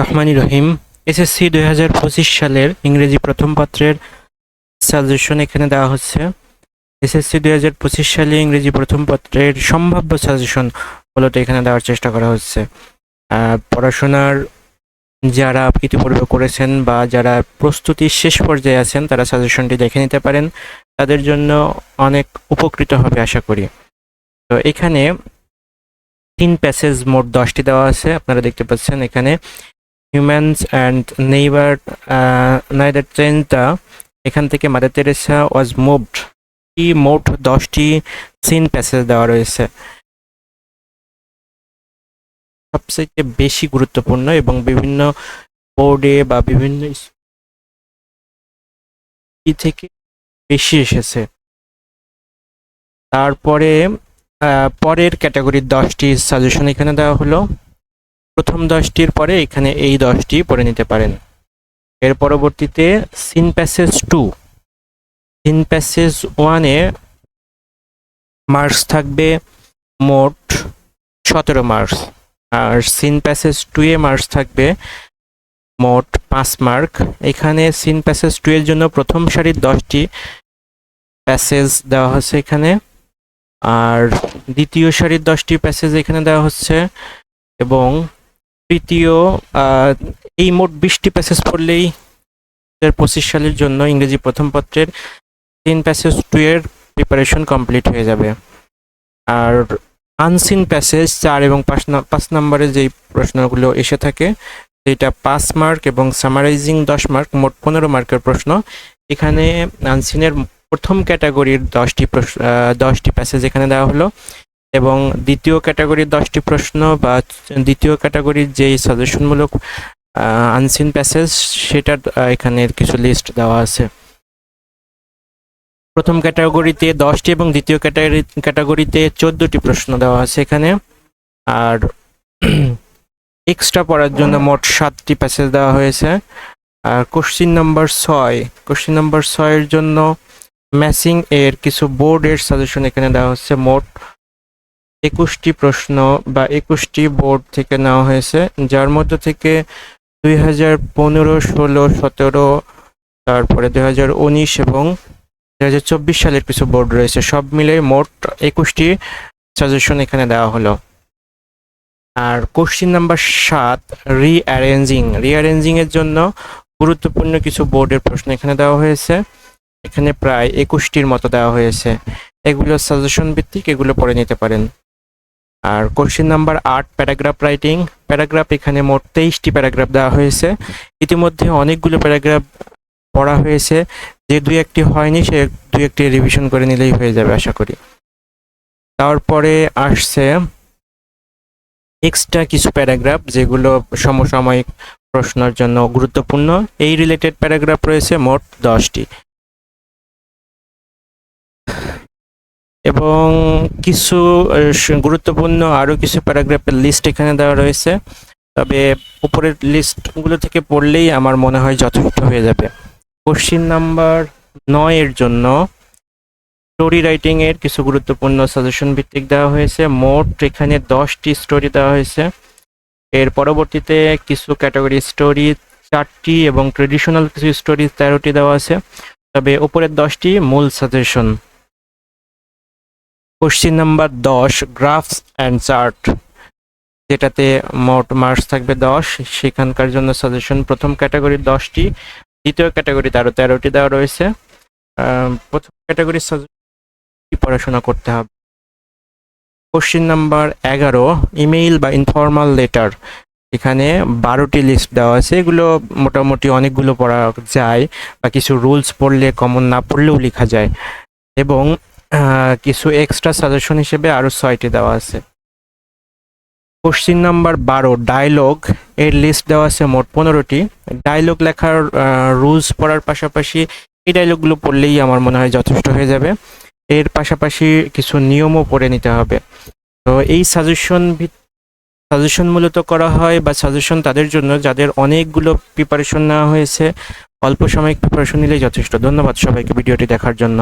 রহমানি রহিম SSC দুই হাজার পঁচিশ সালের ইংরেজি প্রথম পত্রের সাজেশন এখানে দেওয়া হচ্ছে। এসএসসি দুই হাজার পঁচিশ সালে ইংরেজি প্রথম পত্রের সম্ভাব্য সাজেশন মূলত এখানে দেওয়ার চেষ্টা করা হচ্ছে। পড়াশোনার যারা ইতিপূর্বে করেছেন বা যারা প্রস্তুতির শেষ পর্যায়ে আছেন, তারা সাজেশনটি দেখে নিতে পারেন। তাদের জন্য অনেক উপকৃত হবে আশা করি। তো এখানে তিন প্যাসেজ মোট দশটি দেওয়া আছে। আপনারা দেখতে পাচ্ছেন এখানে humans and neighbour neither the এখান থেকে মাদার তেরেসা ওয়াজ মুভড এই মোট দশটি সিন প্যাসেজ দেওয়া রয়েছে? সবচেয়ে বেশি গুরুত্বপূর্ণ এবং বিভিন্ন বোর্ডে বা বিভিন্ন থেকে বেশি এসেছে। তারপরে পরের ক্যাটাগরির দশটি সাজেশন এখানে দেওয়া হলো। প্রথম দশটির পরে এখানে এই দশটি পড়ে নিতে পারেন। এর পরবর্তীতে seen passage two seen passage ওয়ানে মার্কস থাকবে মোট সতেরো মার্কস আর সিন প্যাসেজ টু এ মার্কস থাকবে মোট পাঁচ মার্ক এখানে সিন প্যাসেজ টু এর জন্য প্রথম সারির দশটি প্যাসেজ দেওয়া হচ্ছে এখানে। আর দ্বিতীয় সারির দশটি প্যাসেজ এখানে দেওয়া হচ্ছে। এবং তৃতীয় এই মোট বিশটি প্যাসেজ পড়লেই হাজার পঁচিশ সালের জন্য ইংরেজি প্রথম পত্রের তিন প্যাসেজ টু এর প্রিপারেশন কমপ্লিট হয়ে যাবে। আর আনসিন প্যাসেজ চার এবং পাঁচ পাঁচ নম্বরে যেই প্রশ্নগুলো এসে থাকে যেটা পাঁচ মার্ক এবং সামারাইজিং দশ মার্ক মোট পনেরো মার্কের প্রশ্ন। এখানে আনসিনের প্রথম ক্যাটাগরির দশটি প্রশ্ন দশটি প্যাসেজ এখানে দেওয়া হলো। এবং দ্বিতীয় ক্যাটাগরির দশটি প্রশ্ন বা দ্বিতীয় ক্যাটাগরির যেই সাজেশনমূলক আনসিন প্যাসেজ সেটার এখানে কিছু লিস্ট দেওয়া আছে। প্রথম ক্যাটাগরিতে দশটি এবং দ্বিতীয় ক্যাটাগরি, ক্যাটাগরিতে চোদ্দটি প্রশ্ন দেওয়া আছে এখানে। আর এক্সট্রা পড়ার জন্য মোট সাতটি প্যাসেজ দেওয়া হয়েছে। আর কোশ্চিন নাম্বার ছয় কোশ্চিন নাম্বার ছয়ের জন্য ম্যাসিং এর কিছু বোর্ডের সাজেশন এখানে দেওয়া হচ্ছে। মোট একুশটি প্রশ্ন বা একুশটি বোর্ড থেকে নেওয়া হয়েছে, যার মধ্যে থেকে দুই হাজার পনেরো, ষোলো, সতেরো, তারপরে দুই হাজার উনিশ এবং দুই হাজার চব্বিশ সালের কিছু বোর্ড রয়েছে। সব মিলে মোট একুশটি সাজেশন এখানে দেওয়া হলো। আর কোশ্চিন নাম্বার সাত রিঅ্যারেঞ্জিং রিঅ্যারেঞ্জিং এর জন্য গুরুত্বপূর্ণ কিছু বোর্ডের প্রশ্ন এখানে দেওয়া হয়েছে। এখানে প্রায় একুশটির মতো দেওয়া হয়েছে। এগুলো সাজেশন ভিত্তিক, এগুলো পড়ে নিতে পারেন। আর কোশ্চেন নাম্বার আট প্যারাগ্রাফ রাইটিং প্যারাগ্রাফ এখানে মোট তেইশটি প্যারাগ্রাফ দেওয়া হয়েছে। ইতিমধ্যে অনেকগুলো প্যারাগ্রাফ পড়া হয়েছে। যে দুই একটি হয়নি, সে দুই একটি রিভিশন করে নিলেই হয়ে যাবে, আশা করি। তারপরে আসছে এক্সট্রা কিছু প্যারাগ্রাফ যেগুলো সমসাময়িক প্রশ্নের জন্য গুরুত্বপূর্ণ। এই রিলেটেড প্যারাগ্রাফ রয়েছে মোট দশটি। এবং কিছু গুরুত্বপূর্ণ আরও কিছু প্যারাগ্রাফের লিস্ট এখানে দেওয়া রয়েছে। তবে উপরের লিস্টগুলো থেকে পড়লেই আমার মনে হয় যথেষ্ট হয়ে যাবে। কোশ্চিন নাম্বার নয়ের জন্য স্টোরি রাইটিং এর কিছু গুরুত্বপূর্ণ সাজেশন ভিত্তিক দেওয়া হয়েছে। মোট এখানে দশটি স্টোরি দেওয়া হয়েছে। এর পরবর্তীতে কিছু ক্যাটাগরি স্টোরি চারটি এবং ট্রেডিশনাল কিছু স্টোরি তেরোটি দেওয়া আছে। তবে উপরের দশটি মূল সাজেশন কোশ্চিন নাম্বার দশ, গ্রাফস অ্যান্ড চার্ট, যেটাতে মোট মার্কস থাকবে দশ। সেখানকার জন্য সাজেশন প্রথম ক্যাটাগরির দশটি, দ্বিতীয় ক্যাটাগরিতে আরও তেরোটি দেওয়া রয়েছে। প্রথম ক্যাটাগরির সাজেশন পড়াশোনা করতে হবে। কোশ্চিন নাম্বার এগারো, ইমেইল বা ইনফর্মাল লেটার, এখানে বারোটি লিস্ট দেওয়া আছে। এগুলো মোটামুটি অনেকগুলো পড়া যায় বা কিছু রুলস পড়লে, কমন না পড়লেও লেখা যায়। এবং কিছু এক্সট্রা সাজেশন হিসেবে আরও ছয়টি দেওয়া আছে। কোশ্চিন নাম্বার বারো ডায়লগ এর লিস্ট দেওয়া আছে মোট পনেরোটি। ডায়লগ লেখার রুলস পড়ার পাশাপাশি এই ডায়লগগুলো পড়লেই আমার মনে হয় যথেষ্ট হয়ে যাবে। এর পাশাপাশি কিছু নিয়মও পড়ে নিতে হবে। তো এই সাজেশন সাজেশন মূলত করা হয় বা সাজেশন তাদের জন্য যাদের অনেকগুলো প্রিপারেশন নেওয়া হয়েছে, অল্প সাময়িক প্রিপারেশন নিলেই যথেষ্ট। ধন্যবাদ সবাইকে ভিডিওটি দেখার জন্য।